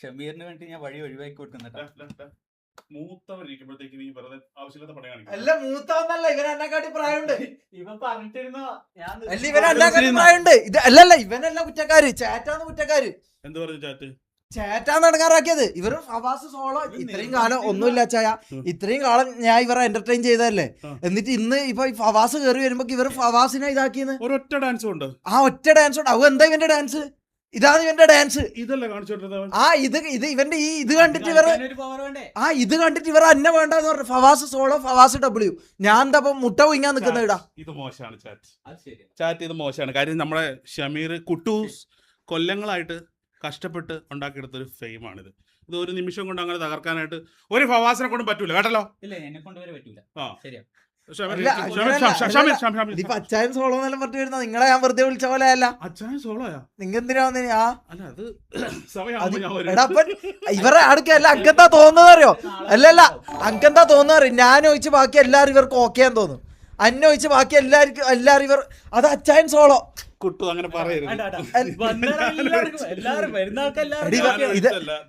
ഷമീറിന് വേണ്ടി ഞാൻ വഴി ഒഴിവാക്കി കൊടുക്കുന്നുണ്ട് മൂത്തവരിക്കുമ്പോഴത്തേക്ക് നീ വെറുതെ ആവശ്യമില്ലാത്ത പണി കാണിക്കും അല്ല മൂത്തവന്നല്ല പ്രായമുണ്ട്. ഇവൻ പറഞ്ഞിട്ടിരുന്നു? അല്ല പ്രായമുണ്ട്. ഇത് അല്ലല്ല ഇവനല്ല കുറ്റക്കാര് ചേറ്റാന്ന് കുറ്റക്കാര്. എന്ത് പറഞ്ഞു ചാറ്റ്? ചേറ്റാന്ന് ഇടങ്ങാറാക്കിയത്. ഇവർ ഫവാസ് സോളോ ഇത്രയും കാലം ഒന്നുമില്ല ചായ. ഇത്രയും കാലം ഞാൻ ഇവരെ എന്റർടൈൻ ചെയ്തതല്ലേ? എന്നിട്ട് ഇന്ന് ഇപ്പൊ ഫവാസ് കയറി വരുമ്പോ ഇവർ ഫവാസിനെ ഇതാക്കിയെന്ന്? ഒരൊറ്റ ഡാൻസ് ഉണ്ട്. ആ ഒറ്റ ഡാൻസ് ഉണ്ട്. അവ എന്താ ഇവന്റെ ഡാൻസ് ഇതാണ് ഇവന്റെ ഡാൻസ് ഇതല്ല ആ ഇത് ഇത് ഇവന്റെ ഈ ഇത് കണ്ടിട്ട് ഇവർ ഒരു പവർ വേണ്ടേ? ആ ഇത് കണ്ടിട്ട് ഇവർ അന്നെ വേണ്ട എന്ന് പറഞ്ഞു. ഫവാസ് സോളോ ഫവാസ് ഡബ്ല്യു ഞാൻ എന്താ മുട്ട പൊങ്ങാൻ നിൽക്കുന്ന ഇടാ ഇത് മോശമാണ് ചാറ്റ് അത് ശരി ചാറ്റ് ഇത് മോശമാണ്. കാര്യം നമ്മുടെ ഷമീർ കുട്ടൂസ് കൊല്ലങ്ങളായിട്ട് കഷ്ടപ്പെട്ട് ഉണ്ടാക്കിയെടുത്തൊരു ഫെയിമാണിത് ഇത് ഒരു നിമിഷം കൊണ്ട് അങ്ങനെ തകർക്കാനായിട്ട് ഒരു ഫവാസിനെ കൊണ്ടും പറ്റൂല കേട്ടല്ലോ? ഇല്ല എന്നെ കൊണ്ടുവരെ പറ്റൂല. ആ. ശരിയാ. ഇതിപ്പോ അച്ചായൻ സോളോ എന്നെല്ലാം പറഞ്ഞു വരുന്ന നിങ്ങളെ ഞാൻ വെറുതെ വിളിച്ച പോലെ അല്ല. അച്ചായൻ സോളോയാ നിങ്ങൾ എന്തിനാ ഇവരെ അടുക്ക അല്ല അങ്കെന്താ തോന്നുന്നറിയോ അല്ലല്ല അങ്കെന്താ തോന്നുന്നറിയോ ഞാൻ ഒഴിച്ച് ബാക്കി എല്ലാരും ഇവർക്ക് ഓക്കെയാന്ന് തോന്നുന്നു. ഒഴിച്ച് ബാക്കി എല്ലാവർക്കും എല്ലാരും ഇവർ അത് അച്ചായൻ സോളോ. കുട്ടു അങ്ങനെ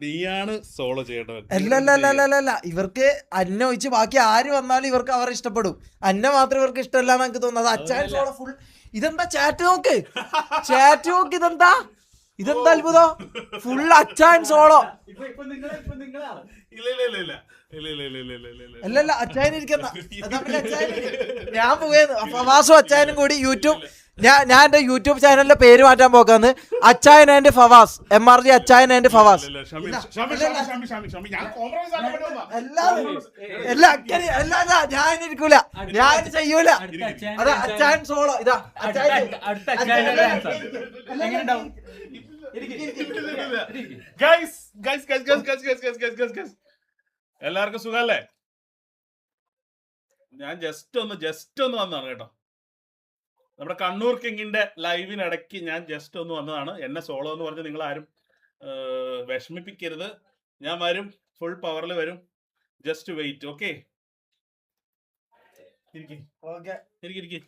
നീയാണ് സോളോ ചെയ്യേണ്ടവൻ ഇവർക്ക് അന്നെ ഒഴിച്ച് ബാക്കി ആര് വന്നാലും ഇവർക്ക് അവർ ഇഷ്ടപ്പെടും. അന്ന മാത്രം ഇവർക്ക് ഇഷ്ടമല്ല എന്ന് എനിക്ക് തോന്നുന്നത് അച്ചായൻ സോളോ ഫുൾ ഇതെന്താ ചാറ്റ് നോക്ക്? ചാറ്റ് നോക്ക് ഇതെന്താ? ഇതെന്താ അത്ഭുതം? ഫുൾ അച്ചായൻ സോളോ അല്ലല്ല അച്ചായൻ ഇരിക്കുന്ന ഞാൻ പോകുന്നു ഫവാസും അച്ചായനും കൂടി യൂട്യൂബ് ഞാൻ ഞാൻ എന്റെ യൂട്യൂബ് ചാനലിന്റെ പേര് മാറ്റാൻ പോക്കാന്ന്. Achayan and Fawaz. M R G Achayan and Fawaz. ഞാൻ ഇരിക്കൂല. ഞാൻ ചെയ്യൂല. അതാ അച്ചായൻ സോളോ ഇതാ അച്ചായൻ. എല്ലാവർക്കും സുഖല്ലേ ഞാൻ ജസ്റ്റ് ഒന്ന് ജസ്റ്റ് ഒന്ന് വന്നതാണ് കേട്ടോ. നമ്മുടെ കണ്ണൂർ കിങ്ങിന്റെ ലൈവിനിടയ്ക്ക് ഞാൻ ജസ്റ്റ് ഒന്ന് വന്നതാണ്. എന്നെ സോളോ എന്ന് പറഞ്ഞ് നിങ്ങൾ ആരും വിഷമിപ്പിക്കരുത്. ഞാൻ വരും ഫുൾ പവറിൽ വരും. ജസ്റ്റ് വെയിറ്റ് ഓക്കെ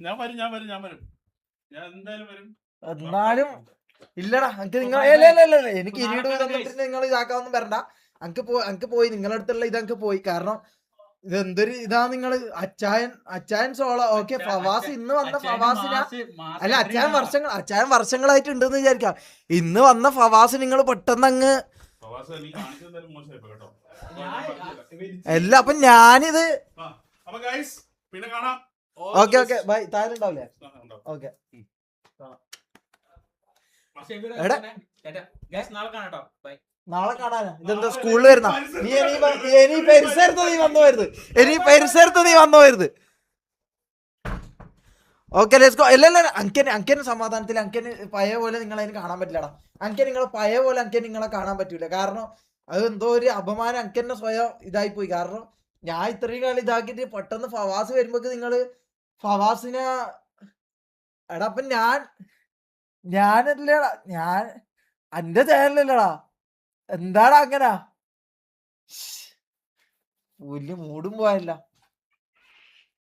ഞാൻ വരും ഞാൻ വരും ഞാൻ വരും. ഞാൻ എന്തായാലും വരും. എന്നാലും ഇല്ലടാ എനിക്ക് നിങ്ങൾ. എനിക്ക് ഇനിയുടെ തന്നിട്ട് നിങ്ങൾ ഇതാക്കാവൊന്നും വരണ്ട. അങ്ക് പോയി അങ്ക് പോയി. നിങ്ങളുടെ അടുത്തുള്ള ഇത് അങ്ക് പോയി. കാരണം ഇത് എന്തൊരു ഇതാ നിങ്ങൾ അച്ചായൻ അച്ചായൻ സോളോ ഓക്കെ ഫവാസ് ഇന്ന് വന്ന ഫവാസിന അല്ല അച്ചായൻ? വർഷങ്ങൾ അച്ചായൻ വർഷങ്ങളായിട്ട് ഉണ്ടെന്ന് വിചാരിക്കാം. ഇന്ന് വന്ന ഫവാസ് നിങ്ങൾ പെട്ടെന്ന് അങ്ങ് അല്ല അപ്പൊ ഞാനിത് ഓക്കെ ഓക്കെ. ബൈ. താരുണ്ടാവില്ലേ ഓക്കെ. നാളെ കാണാനാ? ഇതെന്താ സ്കൂളിൽ വരുന്ന? നീ ഇനി പരിസരത്ത് നീ വന്നു വരുത്. ഇനി പരിസരത്ത് നീ വന്നു വരുത്. ഓക്കെ ലെസ്കോ അല്ല അല്ല അങ്കന് അങ്കന് സമാധാനത്തിൽ അങ്കന് പഴയ പോലെ നിങ്ങളെ കാണാൻ പറ്റില്ലടാ. അങ്കൻ നിങ്ങളെ പഴയ പോലെ അങ്കൻ നിങ്ങളെ കാണാൻ പറ്റൂല. കാരണം അത് എന്തോ ഒരു അപമാനം അങ്കന്നെ സ്വയം ഇതായി പോയി കാരണം ഞാൻ ഇത്രയും കാലം ഇതാക്കിയിട്ട് പെട്ടെന്ന് ഫവാസ് വരുമ്പോ നിങ്ങൾ ഫവാസിനെ എടാ അപ്പൊ ഞാൻ ഞാനല്ലേടാ ഞാൻ എന്റെ ചാനലല്ലടാ എന്താടാ അങ്ങനെ? വലിയ മൂടും പോയല്ല.